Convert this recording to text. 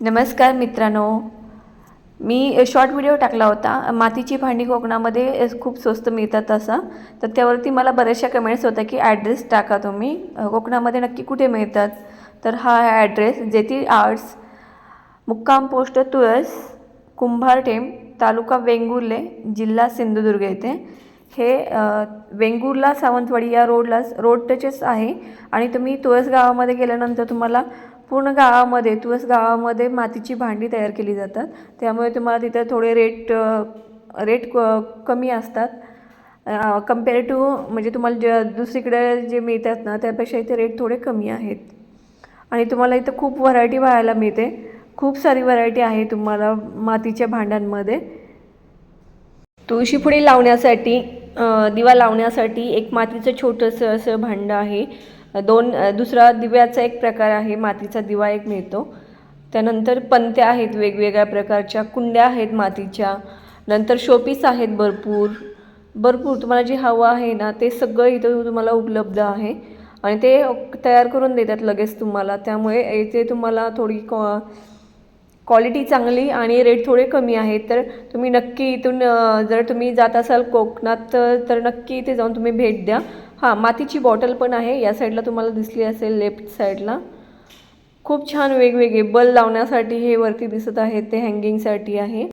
नमस्कार मित्रांनो. मी short video टाकला होता. मातीची भांडी कोकणामध्ये खूप स्वस्त मिळतात असं तर त्यावरती मला बऱ्याचशा कमेंट्स होत्या की ॲड्रेस टाका तुम्ही. कोकणामध्ये नक्की कुठे मिळतात? तर हा ॲड्रेस जेती आर्ट्स मुक्काम पोस्ट तुळस कुंभारटेम तालुका वेंगुर्ले जिल्हा सिंधुदुर्ग येथे. हे वेंगुर्ला सावंतवाडी या रोडलाच रोड टचेस आहे. आणि तुम्ही तुळस गावामध्ये गेल्यानंतर तुम्हाला पूर्ण गावामध्ये तुळस गावामध्ये मातीची भांडी तयार केली जातात. त्यामुळे तुम्हाला तिथे थोडे रेट रेट क कमी असतात. कंपेअर टू म्हणजे तुम्हाला ज दुसरीकडे जे मिळतात ना त्यापेक्षा इथे रेट थोडे कमी आहेत. आणि तुम्हाला इथं खूप व्हरायटी पाहायला मिळते. खूप सारी व्हरायटी आहे तुम्हाला मातीच्या भांड्यांमध्ये. तुळशी फुडी लावण्यासाठी दिवा लावण्यासाठी एक मातीचं छोटंसं असं भांडं आहे. दोन दुसरा दिव्याचा एक प्रकार आहे मातीचा दिवा एक मिळतो. त्यानंतर पंत्या आहेत वेगवेगळ्या प्रकारच्या कुंड्या आहेत मातीच्या नंतर शोपीस आहेत भरपूर. भरपूर तुम्हाला जे हवं आहे ना ते सगळं इथं तुम्हाला उपलब्ध आहे. आणि ते तयार करून देतात लगेच तुम्हाला. त्यामुळे इथे तुम्हाला थोडी कॉ क्वालिटी चांगली आणि रेट थोडे कमी आहेत तर तुम्ही नक्की इथून जर तुम्ही जात असाल कोकणात तर तर नक्की इथे जाऊन तुम्ही भेट द्या. हां मातीची बॉटल पण आहे या साईडला तुम्हाला दिसली असेल लेफ्ट साईडला. खूप छान वेगवेगळे बल लावण्यासाठी हे वरती दिसत आहेत ते हँगिंगसाठी आहे.